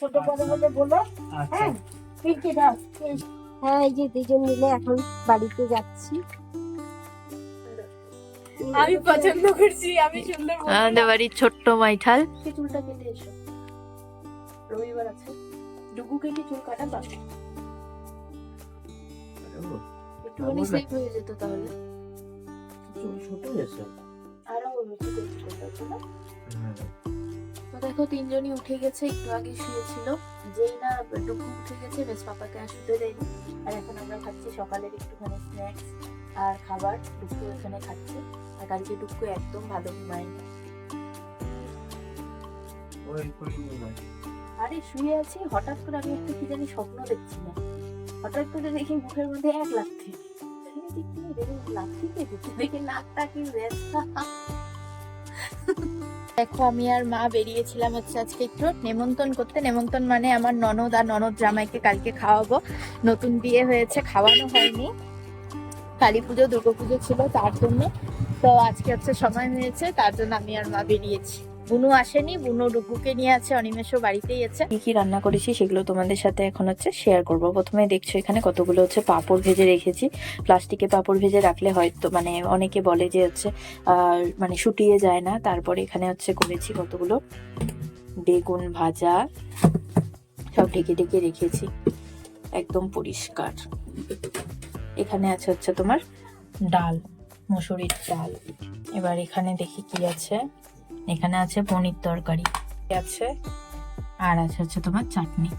ছোট বড় হলে বলো? আচ্ছা। হ্যাঁ হ্যাঁ এই যে দুজন মিলে এখন বাড়িতে যাচ্ছি। আমি পছন্দ করছি আমি সুন্দর আমাদের বাড়ির ছোট্ট মাইঠাল। চুলটা কেটে এসো। রবিবার আছে। ডুগুকে কি চুল কাটা পাবে একটুখানি। সেভ হয়ে যেত তাহলে। চুল ছোট হয়েছে আরও একটু করতে করতে না? তো দেখো তিনজনই উঠে গেছে একটু আগে শুয়েছিল। যেই না ডুকু উঠে গেছে বেশ পাপাকে আর শুতে দেয়নি। আর এখন আমরা খাচ্ছি সকালের একটুখানি স্ন্যাক্স আর খাবার ডুকু এখানে খাচ্ছে। আর কালকে ডুকু একদম ভালো ঘুমায়নি। না আরে শুয়ে আছি হঠাৎ করে আমি একটা কি জানি স্বপ্ন দেখছিলাম হঠাৎ করে দেখি মুখের মধ্যে এক রে লাথি দেখি নাকটা কি ব্যথা। দেখো, আমি আর মা বেরিয়েছিলাম হচ্ছে আজকে একটু নেমন্তন করতে। নেমন্তন মানে আমার ননদ আর ননদ জামাইকে কালকে খাওয়াবো। নতুন বিয়ে হয়েছে, খাওয়ানো হয়নি। কালী পুজো, দুর্গা পুজো ছিল তার জন্য। তো আজকে হচ্ছে সময় হয়েছে, তার জন্য আমি আর মা বেরিয়েছি। বুনু আসেনি, বুনু ডুগুকে নিয়ে আছে, অনিমেষও বাড়িতেই আছে। কি কি রান্না করেছি সেগুলো তোমাদের সাথে এখন হচ্ছে শেয়ার করব। প্রথমে দেখছ এখানে কতগুলো হচ্ছে পাঁপড় ভেজে রেখেছি। প্লাস্টিকে পাঁপড় ভেজে রাখলে হয়তো মানে অনেকে বলে যে হচ্ছে মানে শুটিয়ে যায় না। তারপরে এখানে হচ্ছে করেছি কতগুলো? বেগুন ভাজা, সব ঢেকে ঢেকে রেখেছি। একদম পরিষ্কার। এখানে আছে হচ্ছে তোমার ডাল, মুসুরির ডাল। এবার এখানে দেখি কি আছে। এখানে আছে পনির তরকারি। আছে? আর আছে হচ্ছে তোমার চাটনি।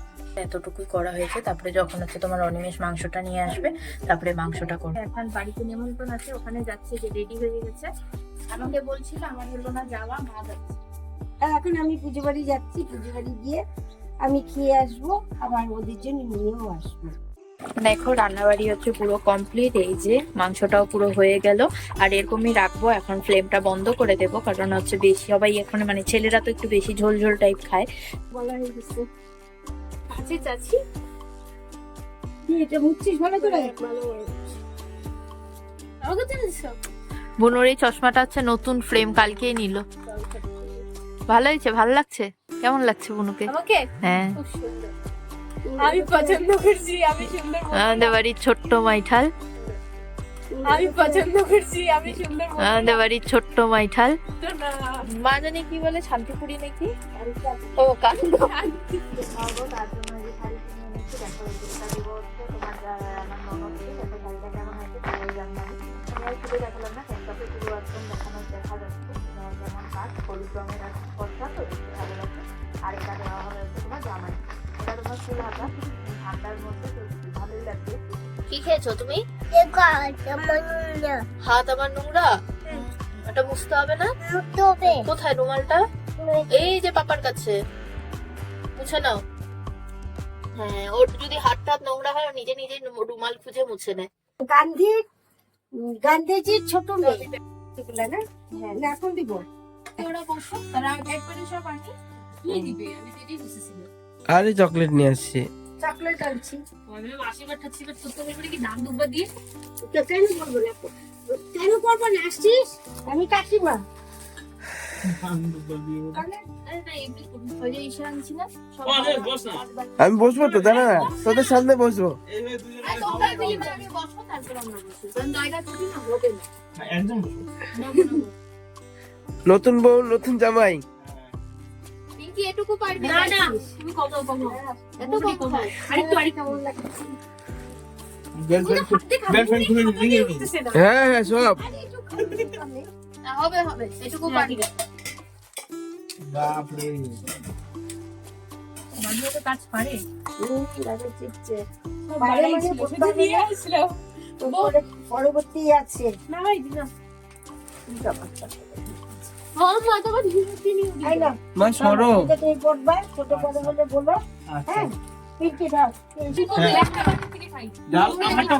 এতটুকুই করা হয়েছে তারপরে যখন হচ্ছে তোমার অনিমেষ মাংসটা নিয়ে আসবে তারপরে মাংসটা করবে। এখন বাড়িতে নিমন্ত্রণ আছে ওখানে যাচ্ছে যে রেডি হয়ে গেছে। আমাকে বলছিল আমার হলো না যাওয়া মা যাচ্ছে। আর এখন আমি পুজো বাড়ি যাচ্ছি পুজো বাড়ি গিয়ে আমি খেয়ে আসব আবার ওদের জন্য নিয়েও আসব। দেখো রান্নাবাড়ি হচ্ছে পুরো কমপ্লিট এই যে মাংসটাও পুরো হয়ে গেল। আর এরকমই রাখব এখন ফ্লেমটা বন্ধ করে দেবো কারণ হচ্ছে বেশি সবাই এখন মানে ছেলেরা তো একটু বেশি ঝোল ঝোল টাইপ খায়। বলা হয়ে গেছে। আছে চাচি? এটা বুঝছিস ভালো করে আমাকে চিনিস বুনোর এই চশমাটা হচ্ছে নতুন ফ্রেম কালকেই নিল। ভালো হয়েছে? ভালো লাগছে? কেমন লাগছে বুনুকে? হ্যাঁ। খুব সুন্দর। আমি পছন্দ করছি আমি সুন্দর আমাদের বাড়ির ছোট্ট মাইঠাল। আমি পছন্দ করছি আমি সুন্দর আমাদের বাড়ির ছোট্ট মাইঠাল। মা জানি কি বলে শান্তিপুরি নাকি? ও কান্দ আর এটা দেওয়া হবে তোমার জামাই। এটা তোমার ঠান্ডার মধ্যে ভালোই লাগবে কি খেয়েছো তুমি? হাত আমার নোংরা। ওটা মুছতে হবে না? কোথায় রুমালটা? এই যে পাপার কাছে। মুছে নাও। হ্যাঁ ওর যদি হাত টাত নোংরা হয় নিজে নিজে রুমাল খুঁজে মুছে নেয়। গান্ধী গান্ধীজির ছোট মেয়ে। না? হ্যাঁ। না এখন দিব। ওরা বসো তারা একবারে সব আনি কি দিবে আমি তো এটাই বুঝেছিলাম আরে চকলেট নিয়ে আসছি। চকলেট আনছি। আমি ঠাশীর্বাদ করতে পারবি কি নাম দুব্বা দিয়ে? তো কেন করব না? কেন করব না? আসছিস? আমি কাকিমা। বসবো তো দাঁড়া না? তোদের সামনে বসবো। না। নতুন বউ নতুন জামাই। পিঙ্কি এটুকু পারবি? না না তুমি এত কম আরেকটু আরেকটু। কেমন লাগছে গার্লফ্রেন্ড খুলে নিয়ে নিবি হ্যাঁ হ্যাঁ সব। হবে হবে এটুকু পারবি। বাপ রে মানুষ তো কাজ পারে। লাগে চিপছে বাইরে মানে বসতে হবে না পরবর্তী আছে। না ভাই দিনা মা সরো। তুমি পড়বা ছোট বড় হলে বলো। আচ্ছা। হ্যাঁ? পিঙ্কি দাও। খাই। ডাল আমারটা